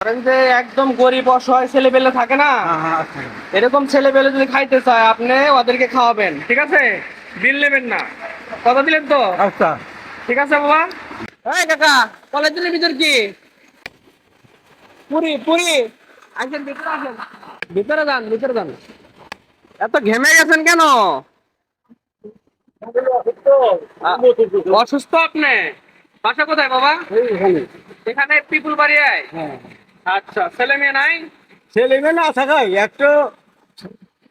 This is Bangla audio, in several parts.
ধরেন যে একদম গরিব অসহায় ছেলে পেলে থাকে না। হ্যাঁ, আচ্ছা। এরকম ছেলে পেলে যদি খাইতে চায় আপনি ওদেরকে খাওয়াবেন ঠিক আছে? বিল নেবেন না। কথা দিলেন তো? আচ্ছা। ঠিক আছে বাবা? এই কাকা কলেজের ভিতর কি? পুরি পুরি। আসেন ভিতরে আসেন। ভিতরে যান ভিতরে যান। এত ঘেমে গেছেন কেন? অসুস্থ আপনি? বাসা কোথায় বাবা? এখানে। পিপুল বাড়ি আয় হ্যাঁ। আচ্ছা ছেলে মেয়ে নাই? ছেলে মেয়ে না থাকাই একটা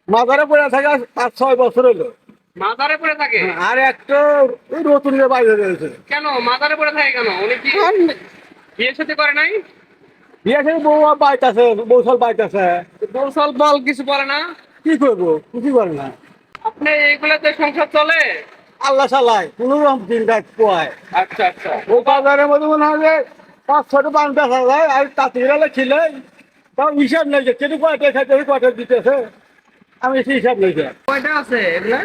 মাদারে পড়ে থাকা পাঁচ ছয় বছর হলো মাদারে পড়ে থাকে? আর একটা নতুন যে বাইরে রয়েছে। কেন? মাদারে পড়ে থাকে কেন? উনি কি বিয়ে সাথে করে নাই? বিয়ে থেকে বউ বাইক আছে বৌসল আছে। বৌসল বল কিছু বলে না। কি করব? কিছু করে না। আপনি এইগুলাতে সংসার চলে? আল্লাহ চালায় কোনো রকম দিন রাত পোয়ায় আচ্ছা আচ্ছা। ও বাজারের মধ্যে মনে হয় যে পাঁচ ছটা পাঁচ বেচা যায় আর তাঁতি গেলে ছিলে তাও হিসাব নেই যে কেটে কয়টা খাইতে কয়টা দিতেছে। আমি সেই হিসাব নেই কয়টা আছে এগুলা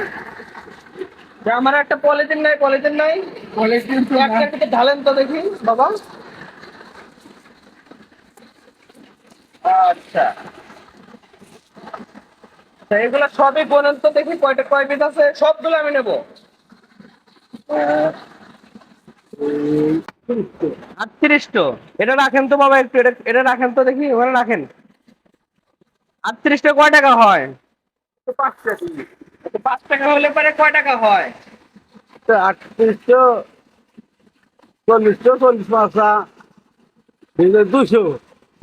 যে আমার একটা পলিথিন নাই পলিথিন নাই। একটা একটা ঢালেন তো দেখি বাবা। আচ্ছা। এগুলা সবই বলেন তো দেখি কয়টা কয় পিস আছে? সবগুলো আমি নেব। আটত্রিশটো। এটা রাখেন তো বাবা একটু এটা এটা রাখেন তো দেখি ওখানে রাখেন। আটত্রিশটা কয় টাকা হয়? তো পাঁচ টাকা। হলে পরে কয় টাকা হয়? আটত্রিশশো চল্লিশশো চল্লিশ পাঁচটা দুশো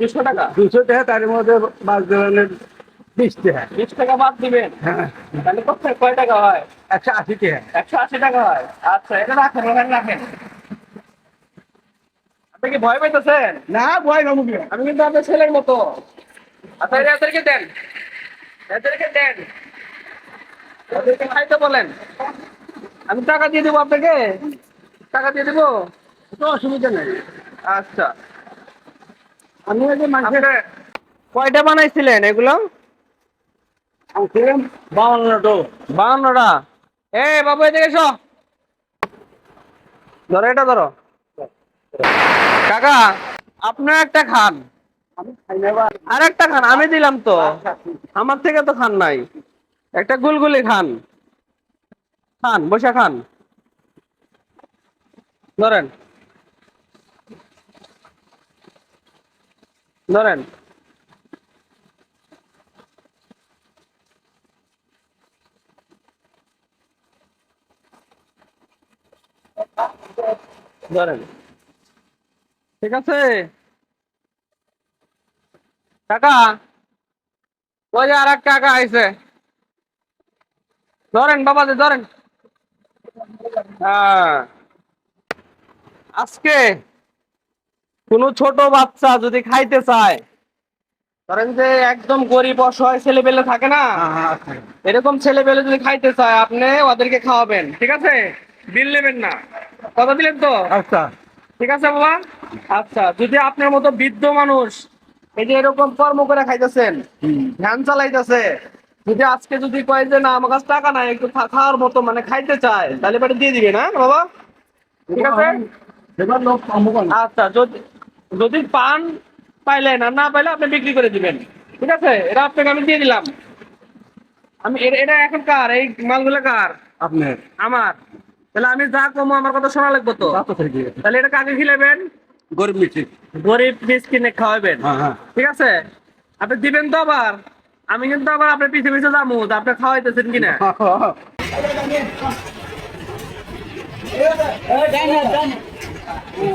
দুশো টাকা? দুশো টাকা তার মধ্যে বাস ধরনের বিশ টাকা। বিশ টাকা বাদ দিবেন? হ্যাঁ। তাহলে কয় টাকা হয়? একশো আশি টাকা। একশো আশি টাকা হয়? আচ্ছা এটা রাখেন ওখানে রাখেন। আপনি কি ভয় পাইতেছেন? না ভয় নমুকে আমি কিন্তু আপনার ছেলের মতো। আচ্ছা এদেরকে দেন। এদেরকে দেন। ওদেরকে খাইতে বলেন। আমি টাকা দিয়ে দেবো আপনাকে? টাকা দিয়ে দেবো? তো অসুবিধা নেই। আচ্ছা। আমি ওই যে কয়টা বানাইছিলেন এগুলো? ছিলাম বাউন্নটা? এ বাবু এদিকে এসো। ধরো এটা ধরো। কাকা, আপনার একটা খান। আর একটা খান, আমি দিলাম তো। আমার থেকে তো খান নাই। একটা গুলগুলি খান। খান, বসে খান। ধরেন। ধরেন। ধরেন। ঠিক আছে? কাকা ওই যে আর এক কাকা আইছে। ধরেন বাবাজি ধরেন। হ্যাঁ। আজকে কোনো ছোট বাচ্চা যদি খাইতে চায় ধরেন যে একদম গরিব অসহায় ছেলে পেলে থাকে না আচ্ছা এরকম ছেলে পেলে যদি খাইতে চায় আপনি ওদেরকে খাওয়াবেন ঠিক আছে? বিল নেবেন না। কথা দিলেন তো? আচ্ছা। ঠিক আছে বাবা? আচ্ছা যদি আপনার মতো বৃদ্ধ মানুষ এই যে এরকম কর্ম করে খাইতেছেন ধ্যান চালাইতেছে যদি আজকে যদি কয় যে না আমার কাছে টাকা নাই একটু খাওয়ার মতো মানে খাইতে চায় তাহলে এবারে দিয়ে দিবে না বাবা? ঠিক আছে? আচ্ছা যদি যদি পান পাইলেন আর না পাইলে আপনি বিক্রি করে দিবেন। ঠিক আছে? এটা আপনাকে আমি দিয়ে দিলাম। আমি এটা এখন কার? এই মালগুলো কার? আপনার। আমার। তাহলে আমি যা কমো আমার কথা শোনা লাগবে তো? তাহলে এটা কাকে খিলাবেন? গরিব মিষ্টি। গরিব মিসকিনে খাওয়াবেন। হ্যাঁ হ্যাঁ। ঠিক আছে? আপনি দিবেন তো আবার। আমি কিন্তু আবার আপনার পিছে পিছে যাব আপনি খাওয়াইতেছেন কিনা? হ্যাঁ